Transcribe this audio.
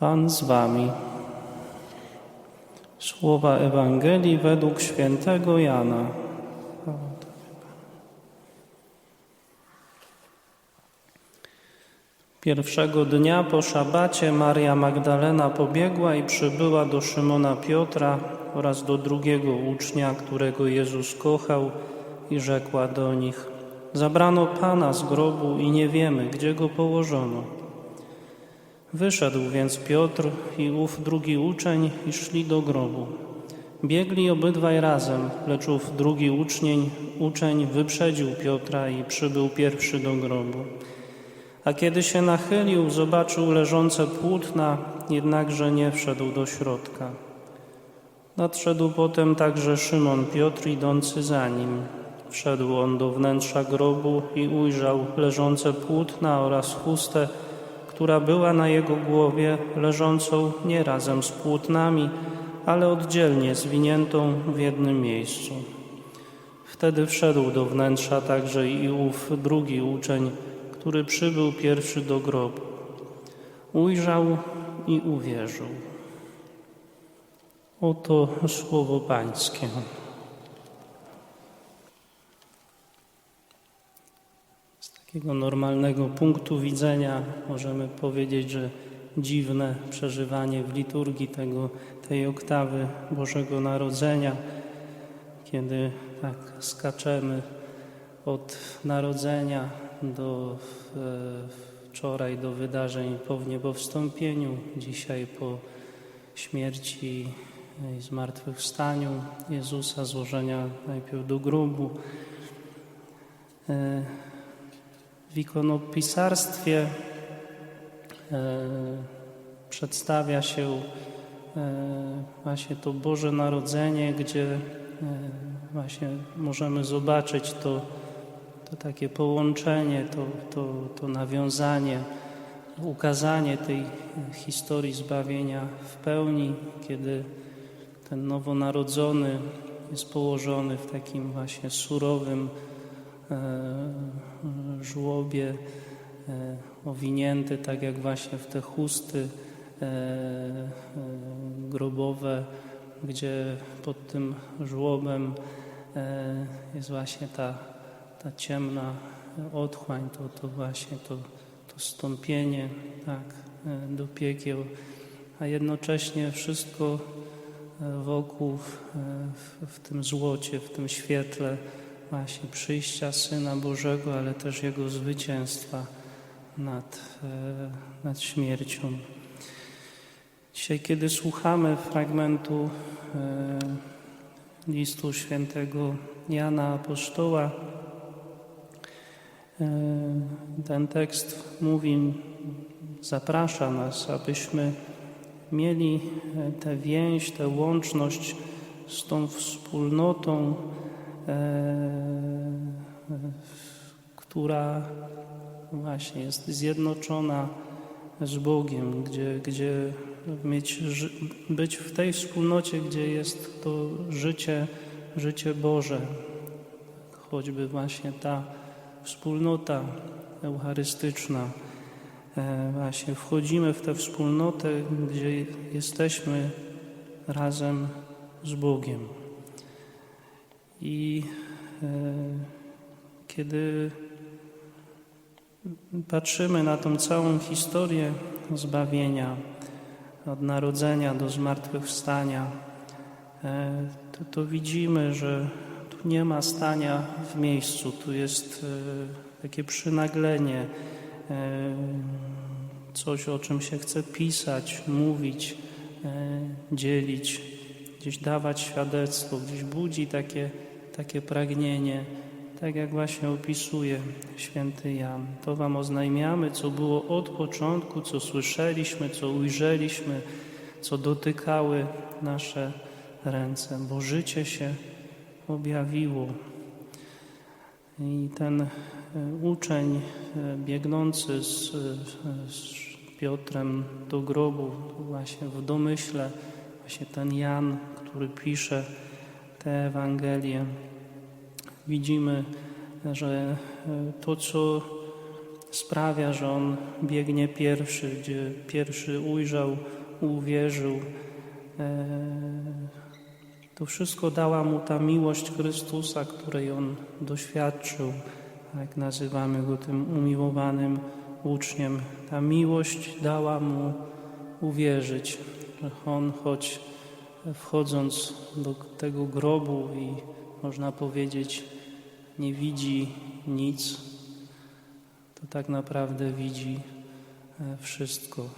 Pan z wami. Słowa Ewangelii według świętego Jana. Pierwszego dnia po szabacie Maria Magdalena pobiegła i przybyła do Szymona Piotra oraz do drugiego ucznia, którego Jezus kochał i rzekła do nich Zabrano Pana z grobu i nie wiemy, gdzie go położono. Wyszedł więc Piotr i ów drugi uczeń i szli do grobu. Biegli obydwaj razem, lecz ów drugi ucznień, uczeń wyprzedził Piotra i przybył pierwszy do grobu. A kiedy się nachylił, zobaczył leżące płótna, jednakże nie wszedł do środka. Nadszedł potem także Szymon Piotr idący za nim. Wszedł on do wnętrza grobu i ujrzał leżące płótna oraz chustę, która była na jego głowie, leżącą nie razem z płótnami, ale oddzielnie zwiniętą w jednym miejscu. Wtedy wszedł do wnętrza także i ów drugi uczeń, który przybył pierwszy do grobu. Ujrzał i uwierzył. Oto słowo Pańskie. Takiego normalnego punktu widzenia możemy powiedzieć, że dziwne przeżywanie w liturgii tego, tej oktawy Bożego Narodzenia, kiedy tak skaczemy od narodzenia do e, wczoraj do wydarzeń po wniebowstąpieniu, dzisiaj po śmierci i zmartwychwstaniu Jezusa, złożenia najpierw do grobu. E, ikonopisarstwie e, przedstawia się właśnie to Boże Narodzenie, gdzie właśnie możemy zobaczyć to, to takie połączenie, to, to, to nawiązanie, ukazanie tej historii zbawienia w pełni, kiedy ten nowonarodzony jest położony w takim właśnie surowym żłobie, e, owinięty tak jak właśnie w te chusty e, e, grobowe, gdzie pod tym żłobem e, jest właśnie ta, ta ciemna otchłań, to, to właśnie to, to stąpienie tak, e, do piekieł, a jednocześnie wszystko e, wokół e, w, w tym złocie, w tym świetle właśnie przyjścia Syna Bożego, ale też Jego zwycięstwa nad, e, nad śmiercią. Dzisiaj, kiedy słuchamy fragmentu e, listu świętego Jana Apostoła, e, ten tekst mówi, zaprasza nas, abyśmy mieli tę więź, tę łączność z tą wspólnotą, która właśnie jest zjednoczona z Bogiem, gdzie, gdzie mieć, być w tej wspólnocie, gdzie jest to życie, życie Boże, choćby właśnie ta wspólnota eucharystyczna. E, Właśnie wchodzimy w tę wspólnotę, gdzie jesteśmy razem z Bogiem. I e, kiedy patrzymy na tą całą historię zbawienia, od narodzenia do zmartwychwstania, e, to, to widzimy, że tu nie ma stania w miejscu, tu jest e, takie przynaglenie, coś o czym się chce pisać, mówić, dzielić, gdzieś dawać świadectwo, gdzieś budzi takie, takie pragnienie, tak jak właśnie opisuje święty Jan. To Wam oznajmiamy, co było od początku, co słyszeliśmy, co ujrzeliśmy, co dotykały nasze ręce, bo życie się objawiło. I ten e, uczeń e, biegnący z, z Piotrem do grobu, właśnie w domyśle, właśnie ten Jan, który pisze tę Ewangelię, widzimy, że e, to, co sprawia, że on biegnie pierwszy, gdzie pierwszy ujrzał, uwierzył. E, To wszystko dała mu ta miłość Chrystusa, której on doświadczył, jak nazywamy go tym umiłowanym uczniem. Ta miłość dała mu uwierzyć, on choć wchodząc do tego grobu i można powiedzieć nie widzi nic, to tak naprawdę widzi e, wszystko.